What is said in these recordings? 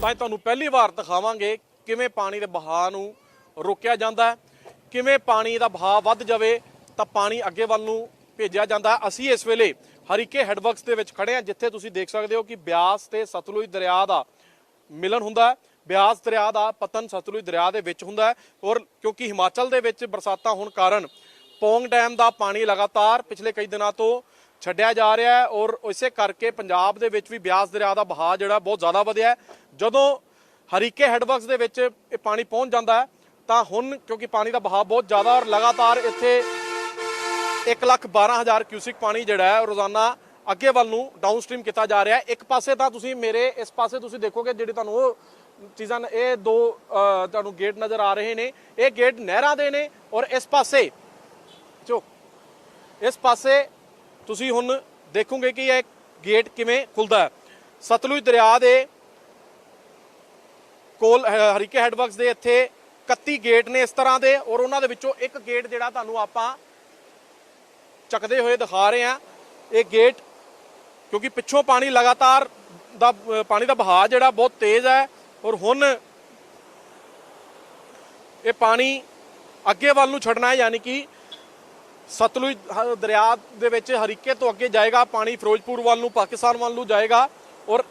ਤਾਂ ਤੁਹਾਨੂੰ ਪਹਿਲੀ ਵਾਰ ਦਿਖਾਵਾਂਗੇ ਕਿਵੇਂ ਪਾਣੀ ਦੇ ਬਹਾਅ ਨੂੰ ਰੋਕਿਆ ਜਾਂਦਾ ਹੈ। ਕਿਵੇਂ ਪਾਣੀ ਦਾ ਬਹਾਅ ਵੱਧ ਜਾਵੇ ਤਾਂ ਪਾਣੀ ਅੱਗੇ ਵੱਲ ਨੂੰ ਭੇਜਿਆ ਜਾਂਦਾ ਅਸੀਂ ਇਸ ਵੇਲੇ ਹਰੀਕੇ ਹੈਡਵਰਕਸ ਦੇ ਵਿੱਚ ਖੜੇ ਹਾਂ, ਜਿੱਥੇ ਤੁਸੀਂ ਦੇਖ ਸਕਦੇ ਹੋ ਕਿ ਬਿਆਸ ਤੇ ਸਤਲੁਜ ਦਰਿਆ ਦਾ ਮਿਲਨ ਹੁੰਦਾ ਹੈ। ਬਿਆਸ ਦਰਿਆ ਦਾ ਪਤਨ ਸਤਲੁਜ ਦਰਿਆ ਦੇ ਵਿੱਚ ਹੁੰਦਾ ਹੈ ਔਰ ਕਿਉਂਕਿ ਹਿਮਾਚਲ ਦੇ ਵਿੱਚ ਬਰਸਾਤਾਂ ਹੋਣ ਕਾਰਨ ਪੌਂਗ ਡੈਮ ਦਾ ਪਾਣੀ ਲਗਾਤਾਰ ਪਿਛਲੇ ਕਈ ਦਿਨਾਂ ਤੋਂ ਛੱਡਿਆ ਜਾ ਰਿਹਾ ਹੈ ਔਰ ਇਸੇ ਕਰਕੇ ਪੰਜਾਬ ਦੇ ਵਿੱਚ ਵੀ ਬਿਆਸ ਦਰਿਆ ਦਾ ਬਹਾਅ ਜਿਹੜਾ ਬਹੁਤ ਜ਼ਿਆਦਾ ਵਧਿਆ ਜਦੋਂ ਹਰੀਕੇ ਹੈਡਵਰਕਸ ਦੇ ਵਿੱਚ ਇਹ ਪਾਣੀ ਪਹੁੰਚ ਜਾਂਦਾ ਹੈ, ਤਾਂ ਹੁਣ ਕਿਉਂਕਿ ਪਾਣੀ ਦਾ ਬਹਾਅ ਬਹੁਤ ਜ਼ਿਆਦਾ ਔਰ ਲਗਾਤਾਰ ਇੱਥੇ 112000 ਕਿਊਸਿਕ ਪਾਣੀ ਜਿਹੜਾ ਹੈ ਰੋਜ਼ਾਨਾ ਅੱਗੇ ਵੱਲ ਨੂੰ ਡਾਊਨਸਟ੍ਰੀਮ ਕੀਤਾ ਜਾ ਰਿਹਾ ਹੈ। ਇੱਕ ਪਾਸੇ ਤਾਂ ਤੁਸੀਂ ਮੇਰੇ, ਇਸ ਪਾਸੇ ਤੁਸੀਂ ਦੇਖੋਗੇ ਜਿਹੜੇ ਤੁਹਾਨੂੰ ਉਹ ਚੀਜ਼ਾਂ ਨੇ- ਇਹ ਦੋ ਤੁਹਾਨੂੰ ਗੇਟ ਨਜ਼ਰ ਆ ਰਹੇ ਨੇ। ਇਹ ਗੇਟ ਨਹਿਰਾਂ ਦੇ ਨੇ ਔਰ ਇਸ ਪਾਸੇ ਚੋ ਇਸ ਪਾਸੇ ਤੁਸੀਂ ਹੁਣ ਦੇਖੋਗੇ ਕਿ ਇਹ ਗੇਟ ਕਿਵੇਂ ਖੁੱਲਦਾ ਸਤਲੁਜ ਦਰਿਆ ਦੇ ਕੋਲ ਹਰੀਕੇ ਹੈਡਵਰਕਸ ਦੇ ਇੱਥੇ 31 ਗੇਟ ਨੇ ਇਸ ਤਰ੍ਹਾਂ ਦੇ ਔਰ ਉਹਨਾਂ ਦੇ ਵਿੱਚੋਂ ਇੱਕ ਗੇਟ ਜਿਹੜਾ ਤੁਹਾਨੂੰ ਆਪਾਂ ਚੱਕਦੇ ਹੋਏ ਦਿਖਾ ਰਹੇ ਹਾਂ। ਇਹ ਗੇਟ ਕਿਉਂਕਿ ਪਿੱਛੋਂ ਪਾਣੀ ਲਗਾਤਾਰ ਦਾ ਪਾਣੀ ਦਾ ਬਹਾਅ ਜਿਹੜਾ ਬਹੁਤ ਤੇਜ਼ ਹੈ ਔਰ ਹੁਣ ਇਹ ਪਾਣੀ ਅੱਗੇ ਵੱਲ ਨੂੰ ਛੱਡਣਾ ਹੈ, ਯਾਨੀ ਕਿ ਸਤਲੁਜ, ਹ- ਦਰਿਆ ਦੇ ਵਿੱਚ ਹਰੀਕੇ ਤੋਂ ਅੱਗੇ ਜਾਏਗਾ, ਪਾਣੀ ਫਿਰੋਜ਼ਪੁਰ ਵੱਲ ਨੂੰ, ਪਾਕਿਸਤਾਨ ਵੱਲ ਨੂੰ ਜਾਏਗਾ ਔਰ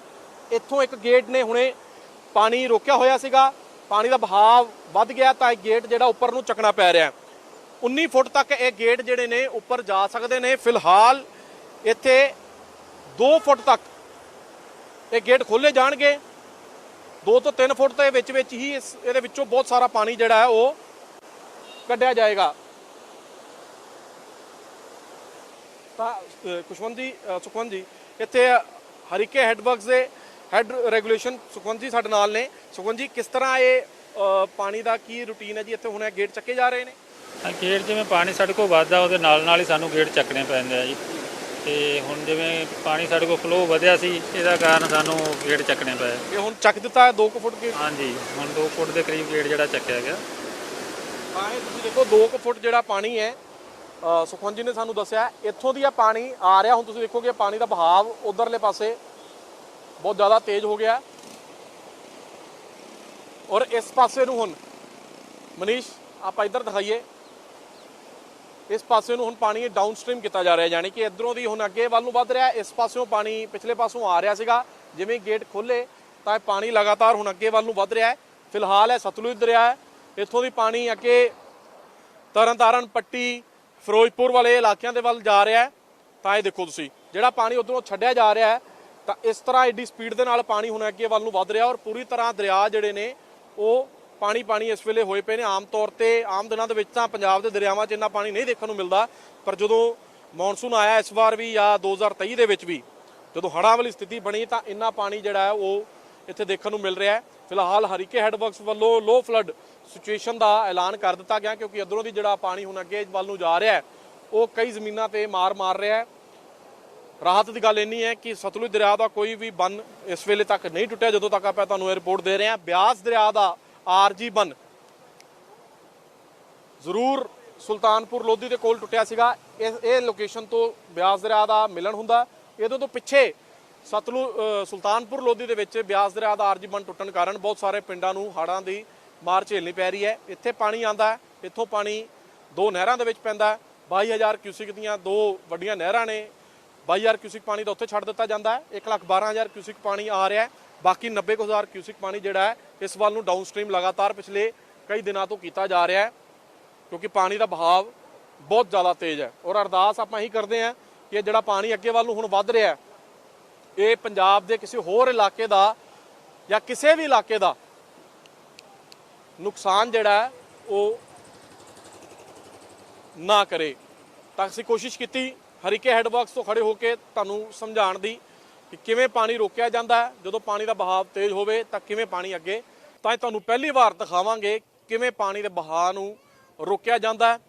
ਇੱਥੋਂ ਇੱਕ ਗੇਟ ਨੇ ਹੁਣੇ ਪਾਣੀ ਰੋਕਿਆ ਹੋਇਆ ਸੀਗਾ। ਪਾਣੀ ਦਾ ਵਹਾਅ ਵੱਧ ਗਿਆ ਤਾਂ ਇਹ ਗੇਟ ਜਿਹੜਾ ਉੱਪਰ ਨੂੰ ਚੱਕਣਾ ਪੈ ਰਿਹਾ। ਹੈ 19 ਫੁੱਟ ਤੱਕ ਇਹ ਗੇਟ ਜਿਹੜੇ ਨੇ ਉੱਪਰ ਜਾ ਸਕਦੇ ਨੇ। ਫਿਲਹਾਲ ਇੱਥੇ 2 ਫੁੱਟ ਤੱਕ ਇਹ ਗੇਟ ਖੋਲੇ ਜਾਣਗੇ। 2 ਤੋਂ 3 ਫੁੱਟ ਦੇ ਵਿੱਚ ਵਿੱਚ ਹੀ ਇਸ ਇਹਦੇ ਵਿੱਚੋਂ ਬਹੁਤ ਸਾਰਾ ਪਾਣੀ ਜਿਹੜਾ ਹੈ ਉਹ ਕੱਢਿਆ ਜਾਏਗਾ। ਤਾਂ ਸੁਖਵੰਤ ਜੀ ਇੱਥੇ ਹਰੀਕੇ ਹੈਡਵਰਕਸ ਦੇ ਹੈਡ ਰੈਗੂਲੇਸ਼ਨ ਸੁਖਵੰਤ ਜੀ ਸਾਡੇ ਨਾਲ ਨੇ। ਸੁਖਵੰਤ ਜੀ ਕਿਸ ਤਰ੍ਹਾਂ ਇਹ ਪਾਣੀ ਦਾ ਕੀ ਰੁਟੀਨ ਹੈ ਜੀ? ਇੱਥੇ ਹੁਣ ਇਹ ਗੇਟ ਚੱਕੇ ਜਾ ਰਹੇ ਨੇ। ਗੇਟ ਜਿਵੇਂ ਪਾਣੀ ਸਾਡੇ ਕੋਲ ਵੱਧਦਾ ਉਹਦੇ ਨਾਲ ਨਾਲ ਹੀ ਸਾਨੂੰ ਗੇਟ ਚੱਕਣੇ ਪੈਂਦੇ ਆ ਜੀ। ਤੇ ਹੁਣ ਜਿਵੇਂ ਪਾਣੀ ਸਾਡੇ ਕੋਲ ਫਲੋ ਵਧਿਆ ਸੀ ਇਹਦਾ ਕਾਰਨ ਸਾਨੂੰ ਗੇਟ ਚੱਕਣੇ ਪਏ। ਇਹ ਹੁਣ ਚੱਕ ਦਿੱਤਾ ਹੈ 2 ਫੁੱਟ ਗੇਟ? ਹਾਂਜੀ ਹੁਣ 2 ਫੁੱਟ ਦੇ ਕਰੀਬ ਗੇਟ ਜਿਹੜਾ ਚੱਕਿਆ ਗਿਆ। ਹਾਂ ਇਹ ਤੁਸੀਂ ਦੇਖੋ 2 ਫੁੱਟ ਜਿਹੜਾ ਪਾਣੀ ਹੈ ਸੁਖਵੰਤ ਜੀ ਨੇ ਸਾਨੂੰ ਦੱਸਿਆ, ਇੱਥੋਂ ਦੀ ਇਹ ਪਾਣੀ ਆ ਰਿਹਾ। ਹੁਣ ਤੁਸੀਂ ਦੇਖੋਗੇ ਪਾਣੀ ਦਾ ਬਹਾਵ ਉਧਰਲੇ ਪਾਸੇ ਬਹੁਤ ਜ਼ਿਆਦਾ ਤੇਜ਼ ਹੋ ਗਿਆ। ਔਰ ਇਸ ਪਾਸੇ ਨੂੰ ਹੁਣ, ਮਨੀਸ਼, ਆਪਾਂ ਇੱਧਰ ਦਿਖਾਈਏ। ਇਸ ਪਾਸੇ ਨੂੰ ਹੁਣ ਪਾਣੀ ਡਾਊਨ ਡਾਊਨਸਟ੍ਰੀਮ ਕੀਤਾ ਜਾ ਰਿਹਾ ਹੈ ਯਾਨੀ ਕਿ ਇਧਰੋਂ ਦੀ ਹੁਣ ਅੱਗੇ ਵੱਲ ਨੂੰ ਵੱਧ ਰਿਹਾ। ਇਸ ਪਾਸਿਓਂ ਪਾਣੀ ਪਿਛਲੇ ਪਾਸੋਂ ਆ ਰਿਹਾ ਸੀਗਾ। ਜਿਵੇਂ ਗੇਟ ਖੋਲੇ ਤਾਂ ਇਹ ਪਾਣੀ ਲਗਾਤਾਰ ਹੁਣ ਅੱਗੇ ਵੱਲ ਨੂੰ ਵੱਧ ਰਿਹਾ ਹੈ। ਫਿਲਹਾਲ ਇਹ ਸਤਲੁਜ ਦਰਿਆ ਹੈ। ਇੱਥੋਂ ਦੀ ਪਾਣੀ ਅੱਗੇ ਤਰਨਤਾਰਨ, ਪੱਟੀ ਫਿਰੋਜ਼ਪੁਰ ਵਾਲੇ ਇਲਾਕਿਆਂ ਦੇ ਵੱਲ ਜਾ ਰਿਹਾ ਹੈ, ਤਾਂ ਇਹ ਦੇਖੋ ਤੁਸੀਂ, ਜਿਹੜਾ ਪਾਣੀ ਉਧਰੋਂ ਛੱਡਿਆ ਜਾ ਰਿਹਾ ਹੈ, ਤਾਂ ਇਸ ਤਰ੍ਹਾਂ ਐਡੀ ਸਪੀਡ ਦੇ ਨਾਲ ਪਾਣੀ ਹੁਣ ਅੱਗੇ ਵੱਲ ਨੂੰ ਵੱਧ ਰਿਹਾ ਔਰ ਪੂਰੀ ਤਰ੍ਹਾਂ ਦਰਿਆ ਜਿਹੜੇ ਨੇ, ਉਹ ਪਾਣੀ ਪਾਣੀ ਇਸ ਵੇਲੇ ਹੋਏ ਪਏ ਨੇ। ਆਮ ਤੌਰ ਤੇ ਆਮ ਦਿਨਾਂ ਦੇ ਵਿੱਚ ਤਾਂ ਪੰਜਾਬ ਦੇ ਦਰਿਆਵਾਂ 'ਚ ਇੰਨਾ ਪਾਣੀ ਨਹੀਂ ਦੇਖਣ ਨੂੰ ਮਿਲਦਾ, ਪਰ ਜਦੋਂ ਮੌਨਸੂਨ ਆਇਆ ਇਸ ਵਾਰ ਵੀ ਜਾਂ 2023 ਦੇ ਵਿੱਚ ਵੀ, ਜਦੋਂ ਹੜ੍ਹਾਂ ਵਾਲੀ ਸਥਿਤੀ ਬਣੀ ਤਾਂ ਇੰਨਾ ਪਾਣੀ ਜਿਹੜਾ ਹੈ ਉਹ ਇੱਥੇ ਦੇਖਣ ਨੂੰ ਮਿਲ ਰਿਹਾ ਹੈ। ਫਿਲਹਾਲ ਹਰੀਕੇ ਹੈਡਵਰਕਸ ਵੱਲੋਂ ਲੋ ਫਲੱਡ ਸਿਚੁਏਸ਼ਨ ਦਾ ਐਲਾਨ ਕਰ ਦਿੱਤਾ ਗਿਆ ਕਿਉਂਕਿ ਇਧਰੋਂ ਦੀ ਜਿਹੜਾ ਪਾਣੀ ਹੁਣ ਅੱਗੇ ਵੱਲ ਨੂੰ ਜਾ ਰਿਹਾ ਹੈ, ਉਹ ਕਈ ਜ਼ਮੀਨਾਂ ਤੇ ਮਾਰ ਮਾਰ ਰਿਹਾ ਹੈ। ਰਾਹਤ ਦੀ ਗੱਲ ਇੰਨੀ ਹੈ ਕਿ ਸਤਲੁਜ ਦਰਿਆ ਦਾ ਕੋਈ ਵੀ ਬੰਨ ਇਸ ਵੇਲੇ ਤੱਕ ਨਹੀਂ ਟੁੱਟਿਆ। ਜਦੋਂ ਤੱਕ ਆਪਾਂ ਤੁਹਾਨੂੰ ਇਹ ਰਿਪੋਰਟ ਦੇ ਰਹੇ ਹਾਂ, ਬਿਆਸ ਦਰਿਆ ਦਾ ਆਰਜੀ ਬੰਨ ਜ਼ਰੂਰ ਸੁਲਤਾਨਪੁਰ ਲੋਧੀ ਦੇ ਕੋਲ ਟੁੱਟਿਆ ਸੀਗਾ। ਇਹ ਇਹ ਲੋਕੇਸ਼ਨ ਤੋਂ ਬਿਆਸ ਦਰਿਆ ਦਾ ਮਿਲਣ ਹੁੰਦਾ। ਇਹਦੇ ਤੋਂ ਪਿੱਛੇ ਸਤਲੁ ਸੁਲਤਾਨਪੁਰ ਲੋਧੀ ਦੇ ਵਿੱਚ ਬਿਆਸ ਦਰਿਆ ਦਾ ਆਰਜੀ ਬੰਨ ਟੁੱਟਣ ਕਾਰਨ ਬਹੁਤ ਸਾਰੇ ਪਿੰਡਾਂ ਨੂੰ ਹੜ੍ਹਾਂ ਦੀ ਮਾਰ ਝੇਲਣੀ ਪੈ ਰਹੀ ਹੈ। ਇੱਥੇ ਪਾਣੀ ਆਂਦਾ ਹੈ। ਇੱਥੋਂ ਪਾਣੀ ਦੋ ਨਹਿਰਾਂ ਦੇ ਵਿੱਚ ਪੈਂਦਾ ਹੈ। 22000 ਕਿਊਸਿਕ ਦੀਆਂ ਦੋ ਵੱਡੀਆਂ ਨਹਿਰਾਂ ਨੇ। 22000 ਕਿਊਸਿਕ ਪਾਣੀ ਦਾ ਉੱਥੇ ਛੱਡ ਦਿੱਤਾ ਜਾਂਦਾ ਹੈ। 112000 ਕਿਊਸਿਕ ਪਾਣੀ ਆ ਰਿਹਾ ਹੈ। ਬਾਕੀ 90000 ਕਿਊਸਿਕ ਪਾਣੀ ਜਿਹੜਾ ਹੈ, ਇਸ ਵੱਲ ਨੂੰ ਡਾਊਨਸਟ੍ਰੀਮ ਲਗਾਤਾਰ ਪਿਛਲੇ ਕਈ ਦਿਨਾਂ ਤੋਂ ਕੀਤਾ ਜਾ ਰਿਹਾ ਹੈ। ਕਿਉਂਕਿ ਪਾਣੀ ਦਾ ਬਹਾਵ ਬਹੁਤ ਜ਼ਿਆਦਾ ਤੇਜ਼ ਹੈ। ਔਰ ਅਰਦਾਸ ਆਪਾਂ ਇਹੀ ਕਰਦੇ ਹਾਂ ਕਿ ਜਿਹੜਾ ਪਾਣੀ ਅੱਗੇ ਵੱਲ ਨੂੰ ਹੁਣ ਵੱਧ ਰਿਹਾ ਹੈ ਇਹ ਪੰਜਾਬ ਦੇ ਕਿਸੇ ਹੋਰ ਇਲਾਕੇ ਦਾ ਜਾਂ ਕਿਸੇ ਵੀ ਇਲਾਕੇ ਦਾ ਨੁਕਸਾਨ ਜਿਹੜਾ ਉਹ ਨਾ ਕਰੇ। ਤਾਂ ਅਸੀਂ ਕੋਸ਼ਿਸ਼ ਕੀਤੀ ਹਰੀਕੇ ਹੈਡਵਰਕਸ ਤੋਂ ਖੜੇ ਹੋ ਕੇ ਤੁਹਾਨੂੰ ਸਮਝਾਉਣ ਦੀ ਕਿ ਕਿਵੇਂ ਪਾਣੀ ਰੋਕਿਆ ਜਾਂਦਾ ਹੈ। ਜਦੋਂ ਪਾਣੀ ਦਾ ਬਹਾਵ ਤੇਜ਼ ਹੋਵੇ ਤਾਂ ਕਿਵੇਂ ਪਾਣੀ ਅੱਗੇ। ਤਾਂ ਇਹ ਤੁਹਾਨੂੰ ਪਹਿਲੀ ਵਾਰ ਦਿਖਾਵਾਂਗੇ ਕਿਵੇਂ ਪਾਣੀ ਦੇ ਬਹਾਅ ਨੂੰ ਰੋਕਿਆ ਜਾਂਦਾ ਹੈ।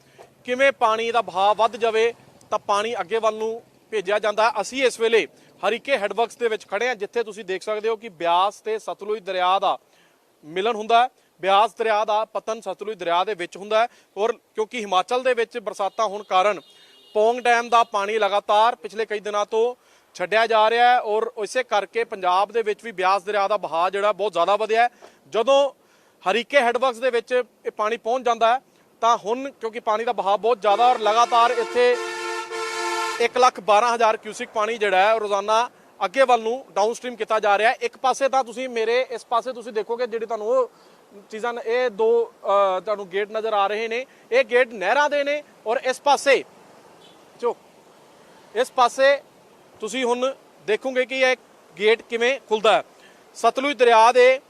ਕਿਵੇਂ ਪਾਣੀ ਦਾ ਬਹਾਅ ਵੱਧ ਜਾਵੇ ਤਾਂ ਪਾਣੀ ਅੱਗੇ ਵੱਲ ਨੂੰ ਭੇਜਿਆ ਜਾਂਦਾ ਅਸੀਂ ਇਸ ਵੇਲੇ ਹਰੀਕੇ ਹੈਡਵਰਕਸ ਦੇ ਵਿੱਚ ਖੜੇ ਹਾਂ ਜਿੱਥੇ ਤੁਸੀਂ ਦੇਖ ਸਕਦੇ ਹੋ ਕਿ ਬਿਆਸ ਤੇ ਸਤਲੁਜ ਦਰਿਆ ਦਾ ਮਿਲਨ ਹੁੰਦਾ ਹੈ। ਬਿਆਸ ਦਰਿਆ ਦਾ ਪਤਨ ਸਤਲੁਜ ਦਰਿਆ ਦੇ ਵਿੱਚ ਹੁੰਦਾ ਹੈ ਔਰ ਕਿਉਂਕਿ ਹਿਮਾਚਲ ਦੇ ਵਿੱਚ ਬਰਸਾਤਾਂ ਹੋਣ ਕਾਰਨ ਪੌਂਗ ਡੈਮ ਦਾ ਪਾਣੀ ਲਗਾਤਾਰ ਪਿਛਲੇ ਕਈ ਦਿਨਾਂ ਤੋਂ ਛੱਡਿਆ ਜਾ ਰਿਹਾ ਹੈ ਔਰ ਇਸੇ ਕਰਕੇ ਪੰਜਾਬ ਦੇ ਵਿੱਚ ਵੀ ਬਿਆਸ ਦਰਿਆ ਦਾ ਬਹਾਅ ਜਿਹੜਾ ਬਹੁਤ ਜ਼ਿਆਦਾ ਵਧਿਆ ਹੈ। ਜਦੋਂ ਹਰੀਕੇ ਹੈਡਵਰਕਸ ਦੇ ਵਿੱਚ ਇਹ ਪਾਣੀ ਪਹੁੰਚ ਜਾਂਦਾ ਹੈ, ਤਾਂ ਹੁਣ ਕਿਉਂਕਿ ਪਾਣੀ ਦਾ ਬਹਾਅ ਬਹੁਤ ਜ਼ਿਆਦਾ ਔਰ ਲਗਾਤਾਰ ਇੱਥੇ 1 ਲੱਖ 12 ਹਜ਼ਾਰ ਕਿਊਸਿਕ ਪਾਣੀ ਜਿਹੜਾ ਹੈ ਰੋਜ਼ਾਨਾ ਅੱਗੇ ਵੱਲ ਨੂੰ ਡਾਊਨਸਟ੍ਰੀਮ ਕੀਤਾ ਜਾ ਰਿਹਾ ਹੈ। ਇੱਕ ਪਾਸੇ ਤਾਂ ਤੁਸੀਂ ਮੇਰੇ ਇਸ ਪਾਸੇ ਤੁਸੀਂ ਦੇਖੋਗੇ ਜਿਹੜੇ ਤੁਹਾਨੂੰ ਉਹ ਚੀਜ਼ਾਂ ਨੇ, ਇਹ ਦੋ ਤੁਹਾਨੂੰ ਗੇਟ ਨਜ਼ਰ ਆ ਰਹੇ ਨੇ। ਇਹ ਗੇਟ ਨਹਿਰਾਂ ਦੇ ਨੇ ਔਰ ਇਸ ਪਾਸੇ ਜੋ ਇਸ ਪਾਸੇ ਤੁਸੀਂ ਹੁਣ ਦੇਖੋਗੇ ਕਿ ਇਹ ਗੇਟ ਕਿਵੇਂ ਖੁੱਲਦਾ ਹੈ। ਸਤਲੁਜ ਦਰਿਆ ਦੇ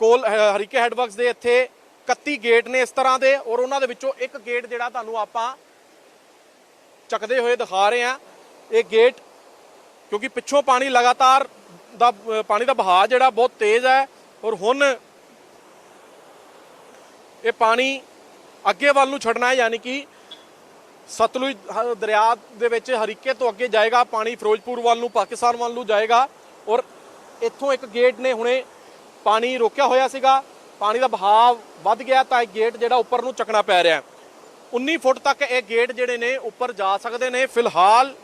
ਕੋਲ ਹਰੀਕੇ ਹੈਡਵਰਕਸ ਦੇ ਇੱਥੇ 31 ਗੇਟ ਨੇ ਇਸ ਤਰ੍ਹਾਂ ਦੇ ਔਰ ਉਹਨਾਂ ਦੇ ਵਿੱਚੋਂ ਇੱਕ ਗੇਟ ਜਿਹੜਾ ਤੁਹਾਨੂੰ ਆਪਾਂ ਚੱਕਦੇ ਹੋਏ ਦਿਖਾ ਰਹੇ ਆ ਇਹ ਗੇਟ, ਕਿਉਂਕਿ ਪਿੱਛੋਂ ਪਾਣੀ ਲਗਾਤਾਰ ਦਾ ਪਾਣੀ ਦਾ ਬਹਾਅ ਜਿਹੜਾ ਬਹੁਤ ਤੇਜ਼ ਹੈ ਔਰ ਹੁਣ ਇਹ ਪਾਣੀ ਅੱਗੇ ਵੱਲ ਨੂੰ ਛੱਡਣਾ ਹੈ, ਯਾਨੀ ਕਿ ਸਤਲੁਜ ਹ- ਦਰਿਆ ਦੇ ਵਿੱਚ ਹਰੀਕੇ ਤੋਂ ਅੱਗੇ ਜਾਏਗਾ। ਪਾਣੀ ਫਿਰੋਜ਼ਪੁਰ ਵੱਲ ਨੂੰ, ਪਾਕਿਸਤਾਨ ਵੱਲ ਨੂੰ ਜਾਏਗਾ ਔਰ ਇੱਥੋਂ ਇੱਕ ਗੇਟ ਨੇ ਹੁਣੇ ਪਾਣੀ ਰੋਕਿਆ ਹੋਇਆ ਸੀਗਾ। ਪਾਣੀ ਦਾ ਵਹਾਅ ਵੱਧ ਗਿਆ ਤਾਂ ਇਹ ਗੇਟ ਜਿਹੜਾ ਉੱਪਰ ਨੂੰ ਚੱਕਣਾ ਪੈ ਰਿਹਾ ਹੈ। 19 ਫੁੱਟ ਤੱਕ ਇਹ ਗੇਟ ਜਿਹੜੇ ਨੇ ਉੱਪਰ ਜਾ ਸਕਦੇ ਨੇ। ਫਿਲਹਾਲ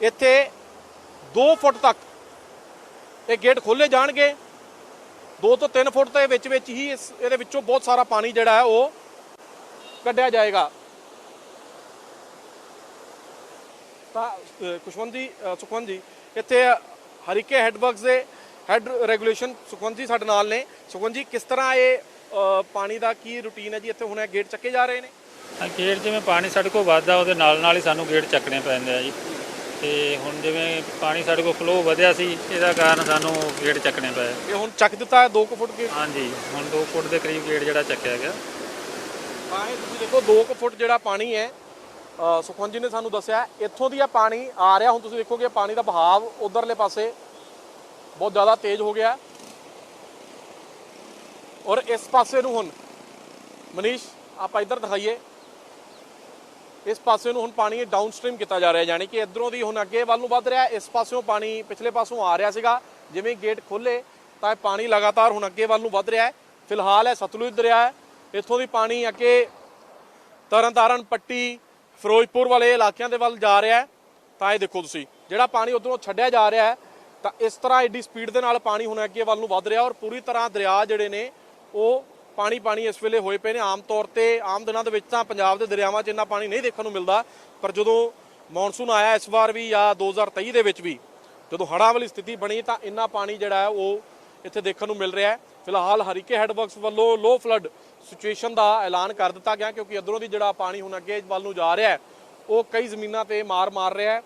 ਇੱਥੇ 2 ਫੁੱਟ ਤੱਕ ਇਹ ਗੇਟ ਖੋਲੇ ਜਾਣਗੇ। 2 ਤੋਂ 3 ਫੁੱਟ ਦੇ ਵਿੱਚ ਵਿੱਚ ਹੀ ਇਸ ਇਹਦੇ ਵਿੱਚੋਂ ਬਹੁਤ ਸਾਰਾ ਪਾਣੀ ਜਿਹੜਾ ਹੈ ਉਹ ਕੱਢਿਆ ਜਾਏਗਾ। ਤਾਂ ਕੁਸ਼ਵੰਤ ਜੀ ਸੁਖਵੰਤ ਜੀ, ਇੱਥੇ ਹਰੀਕੇ ਹੈਡਵਰਕਸ ਦੇ ਹੈਡ ਰੈਗੂਲੇਸ਼ਨ ਸੁਖਵੰਤ ਜੀ ਸਾਡੇ ਨਾਲ ਨੇ। ਸੁਖਵੰਤ ਜੀ, ਕਿਸ ਤਰ੍ਹਾਂ ਇਹ ਪਾਣੀ ਦਾ ਕੀ ਰੁਟੀਨ ਹੈ ਜੀ? ਇੱਥੇ ਹੁਣ ਇਹ ਗੇਟ ਚੱਕੇ ਜਾ ਰਹੇ ਨੇ। ਗੇਟ ਜਿਵੇਂ ਪਾਣੀ ਸਾਡੇ ਕੋਲ ਵੱਧਦਾ ਉਹਦੇ ਨਾਲ ਨਾਲ ਹੀ ਸਾਨੂੰ ਗੇਟ ਚੱਕਣੇ ਪੈਂਦੇ ਆ ਜੀ। ਤੇ ਹੁਣ ਜਿਵੇਂ ਪਾਣੀ ਸਾਡੇ ਕੋਲ ਫਲੋ ਵਧਿਆ ਸੀ ਇਹਦਾ ਕਾਰਨ ਸਾਨੂੰ ਗੇਟ ਚੱਕਣੇ ਪਏ। ਇਹ ਹੁਣ ਚੱਕ ਦਿੱਤਾ ਹੈ 2 ਫੁੱਟ ਗੇਟ? ਹਾਂਜੀ ਹੁਣ 2 ਫੁੱਟ ਦੇ ਕਰੀਬ ਗੇਟ ਜਿਹੜਾ ਚੱਕਿਆ ਗਿਆ। ਤਾਂ ਇਹ ਤੁਸੀਂ ਦੇਖੋ 2 ਫੁੱਟ ਜਿਹੜਾ ਪਾਣੀ ਹੈ ਅ, ਸੁਖਵੰਤ ਜੀ ਨੇ ਸਾਨੂੰ ਦੱਸਿਆ ਇੱਥੋਂ ਦੀ ਇਹ ਪਾਣੀ ਆ ਰਿਹਾ। ਹੁਣ ਤੁਸੀਂ ਦੇਖੋਗੇ ਪਾਣੀ ਦਾ ਬਹਾਵ ਉਧਰਲੇ ਪਾਸੇ ਬਹੁਤ ਜ਼ਿਆਦਾ ਤੇਜ਼ ਹੋ ਗਿਆ। ਔਰ ਇਸ ਪਾਸੇ ਨੂੰ ਹੁਣ ਮਨੀਸ਼ ਆਪਾਂ ਇੱਧਰ ਦਿਖਾਈਏ। ਇਸ ਪਾਸੇ ਨੂੰ ਹੁਣ ਪਾਣੀ ਡਾਊਨਸਟ੍ਰੀਮ ਕੀਤਾ ਜਾ ਰਿਹਾ, ਯਾਨੀ ਕਿ ਇਧਰੋਂ ਦੀ ਹੁਣ ਅੱਗੇ ਵੱਲ ਨੂੰ ਵੱਧ ਰਿਹਾ, ਇਸ ਪਾਸਿਓਂ ਪਾਣੀ ਪਿਛਲੇ ਪਾਸੋਂ ਆ ਰਿਹਾ ਸੀਗਾ, ਜਿਵੇਂ ਗੇਟ ਖੋਲੇ ਤਾਂ ਇਹ ਪਾਣੀ ਲਗਾਤਾਰ ਹੁਣ ਅੱਗੇ ਵੱਲ ਨੂੰ ਵੱਧ ਰਿਹਾ ਹੈ। ਫਿਲਹਾਲ ਇਹ ਸਤਲੁਜ ਦਰਿਆ ਹੈ, ਇੱਥੋਂ ਦੀ ਪਾਣੀ ਅੱਗੇ ਤਰਨਤਾਰਨ, ਪੱਟੀ, ਫਿਰੋਜ਼ਪੁਰ ਵਾਲੇ ਇਲਾਕਿਆਂ ਦੇ ਵੱਲ ਜਾ ਰਿਹਾ ਹੈ। ਤਾਂ ਇਹ ਦੇਖੋ ਤੁਸੀਂ, ਜਿਹੜਾ ਪਾਣੀ ਉਧਰੋਂ ਛੱਡਿਆ ਜਾ ਰਿਹਾ ਹੈ, ਤਾਂ ਇਸ ਤਰ੍ਹਾਂ ਐਡੀ ਸਪੀਡ ਦੇ ਨਾਲ ਪਾਣੀ ਹੁਣ ਅੱਗੇ ਵੱਲ ਨੂੰ ਵੱਧ ਰਿਹਾ ਔਰ ਪੂਰੀ ਤਰ੍ਹਾਂ ਦਰਿਆ ਜਿਹੜੇ ਨੇ, ਉਹ ਪਾਣੀ ਪਾਣੀ ਇਸ ਵੇਲੇ ਹੋਏ ਪਏ ਨੇ। ਆਮ ਤੌਰ ਤੇ ਆਮ ਦਿਨਾਂ ਦੇ ਵਿੱਚ ਤਾਂ ਪੰਜਾਬ ਦੇ ਦਰਿਆਵਾਂ 'ਚ ਇੰਨਾ ਪਾਣੀ ਨਹੀਂ ਦੇਖਣ ਨੂੰ ਮਿਲਦਾ, ਪਰ ਜਦੋਂ ਮੌਨਸੂਨ ਆਇਆ ਇਸ ਵਾਰ ਵੀ ਜਾਂ 2023 ਦੇ ਵਿੱਚ ਵੀ, ਜਦੋਂ ਹੜ੍ਹਾਂ ਵਾਲੀ ਸਥਿਤੀ ਬਣੀ ਤਾਂ ਇੰਨਾ ਪਾਣੀ ਜਿਹੜਾ ਹੈ ਉਹ ਇੱਥੇ ਦੇਖਣ ਨੂੰ ਮਿਲ ਰਿਹਾ ਹੈ। ਫਿਲਹਾਲ ਹਰੀਕੇ ਹੈਡਵਰਕਸ ਵੱਲੋਂ ਲੋ ਫਲੱਡ ਸਿਚੁਏਸ਼ਨ ਦਾ ਐਲਾਨ ਕਰ ਦਿੱਤਾ ਗਿਆ, ਕਿਉਂਕਿ ਇਧਰੋਂ ਦੀ ਜਿਹੜਾ ਪਾਣੀ ਹੁਣ ਅੱਗੇ ਵੱਲ ਨੂੰ ਜਾ ਰਿਹਾ ਹੈ, ਉਹ ਕਈ ਜ਼ਮੀਨਾਂ ਤੇ ਮਾਰ ਮਾਰ ਰਿਹਾ ਹੈ।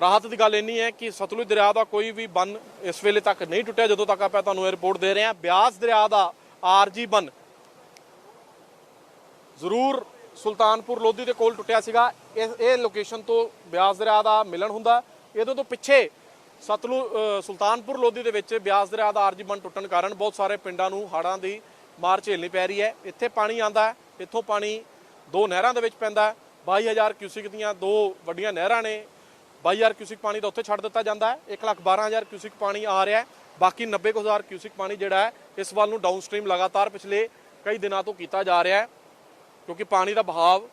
ਰਾਹਤ ਦੀ ਗੱਲ ਇੰਨੀ ਹੈ ਕਿ ਸਤਲੁਜ ਦਰਿਆ ਦਾ ਕੋਈ ਵੀ ਬੰਨ ਇਸ ਵੇਲੇ ਤੱਕ ਨਹੀਂ ਟੁੱਟਿਆ। ਜਦੋਂ ਤੱਕ ਆਪਾਂ ਤੁਹਾਨੂੰ ਇਹ ਰਿਪੋਰਟ ਦੇ ਰਹੇ ਹਾਂ, ਬਿਆਸ ਦਰਿਆ ਦਾ ਆਰਜੀ ਬੰਨ। ਜ਼ਰੂਰ ਸੁਲਤਾਨਪੁਰ ਲੋਧੀ ਦੇ ਕੋਲ ਟੁੱਟਿਆ ਸੀਗਾ। ਇਹ ਇਹ ਲੋਕੇਸ਼ਨ ਤੋਂ ਬਿਆਸ ਦਰਿਆ ਦਾ ਮਿਲਣ ਹੁੰਦਾ। ਇਹਦੇ ਤੋਂ ਪਿੱਛੇ ਸਤਲੁ ਸੁਲਤਾਨਪੁਰ ਲੋਧੀ ਦੇ ਵਿੱਚ ਬਿਆਸ ਦਰਿਆ ਦਾ ਆਰਜੀ ਬੰਨ ਟੁੱਟਣ ਕਾਰਨ ਬਹੁਤ ਸਾਰੇ ਪਿੰਡਾਂ ਨੂੰ ਹਾੜਾਂ ਦੀ ਮਾਰ ਝੇਲਣੀ ਪੈ ਰਹੀ ਹੈ। ਇੱਥੇ ਪਾਣੀ ਆਂਦਾ ਹੈ। ਇੱਥੋਂ ਪਾਣੀ ਦੋ ਨਹਿਰਾਂ ਦੇ ਵਿੱਚ ਪੈਂਦਾ ਹੈ। 22000 ਕਿਊਸਿਕ ਦੀਆਂ ਦੋ ਵੱਡੀਆਂ ਨਹਿਰਾਂ ਨੇ। 22000 ਕਿਊਸਿਕ ਪਾਣੀ ਦਾ ਉੱਥੇ ਛੱਡ ਦਿੱਤਾ ਜਾਂਦਾ ਹੈ। 112000 ਕਿਊਸਿਕ ਪਾਣੀ ਆ ਰਿਹਾ ਹੈ। ਬਾਕੀ 90000 ਕਿਊਸਿਕ ਪਾਣੀ ਜਿਹੜਾ ਹੈ, ਇਸ ਵੱਲ ਨੂੰ ਡਾਊਨਸਟ੍ਰੀਮ ਲਗਾਤਾਰ ਪਿਛਲੇ ਕਈ ਦਿਨਾਂ ਤੋਂ ਕੀਤਾ ਜਾ ਰਿਹਾ ਹੈ, ਕਿਉਂਕਿ ਪਾਣੀ ਦਾ ਬਹਾਵ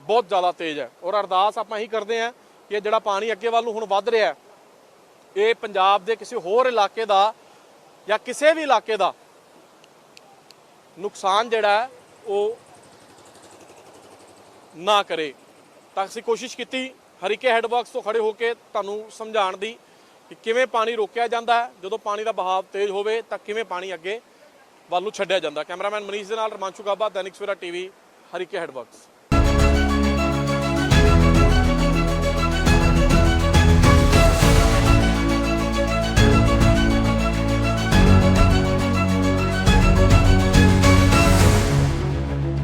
ਬਹੁਤ ਜ਼ਿਆਦਾ ਤੇਜ਼ ਹੈ। ਔਰ ਅਰਦਾਸ ਆਪਾਂ ਇਹੀ ਕਰਦੇ ਹਾਂ ਕਿ ਜਿਹੜਾ ਪਾਣੀ ਅੱਗੇ ਵੱਲ ਨੂੰ ਹੁਣ ਵੱਧ ਰਿਹਾ ਹੈ, ਇਹ ਪੰਜਾਬ ਦੇ ਕਿਸੇ ਹੋਰ ਇਲਾਕੇ ਦਾ ਜਾਂ ਕਿਸੇ ਵੀ ਇਲਾਕੇ ਦਾ ਨੁਕਸਾਨ ਜਿਹੜਾ ਉਹ ਨਾ ਕਰੇ। ਤਾਂ ਅਸੀਂ ਕੋਸ਼ਿਸ਼ ਕੀਤੀ, ਹਰੀਕੇ ਹੈਡਵਰਕਸ ਤੋਂ ਖੜੇ ਹੋ ਕੇ ਤੁਹਾਨੂੰ ਸਮਝਾਉਣ ਦੀ। ਕਿ ਕਿਵੇਂ ਪਾਣੀ ਰੋਕਿਆ ਜਾਂਦਾ ਹੈ, ਜਦੋਂ ਪਾਣੀ ਦਾ ਬਹਾਵ ਤੇਜ਼ ਹੋਵੇ ਤਾਂ ਕਿਵੇਂ ਪਾਣੀ ਅੱਗੇ ਵੱਲ ਨੂੰ ਛੱਡਿਆ ਜਾਂਦਾ। ਕੈਮਰਾਮੈਨ ਮਨੀਸ਼ ਦੇ ਨਾਲ ਰਮਾਂਸ਼ੂ ਗਾਬਾ, ਦੈਨਿਕ ਸਵੇਰਾ ਟੀਵੀ, ਹਰੀਕੇ ਹੈਡਵਰਕਸ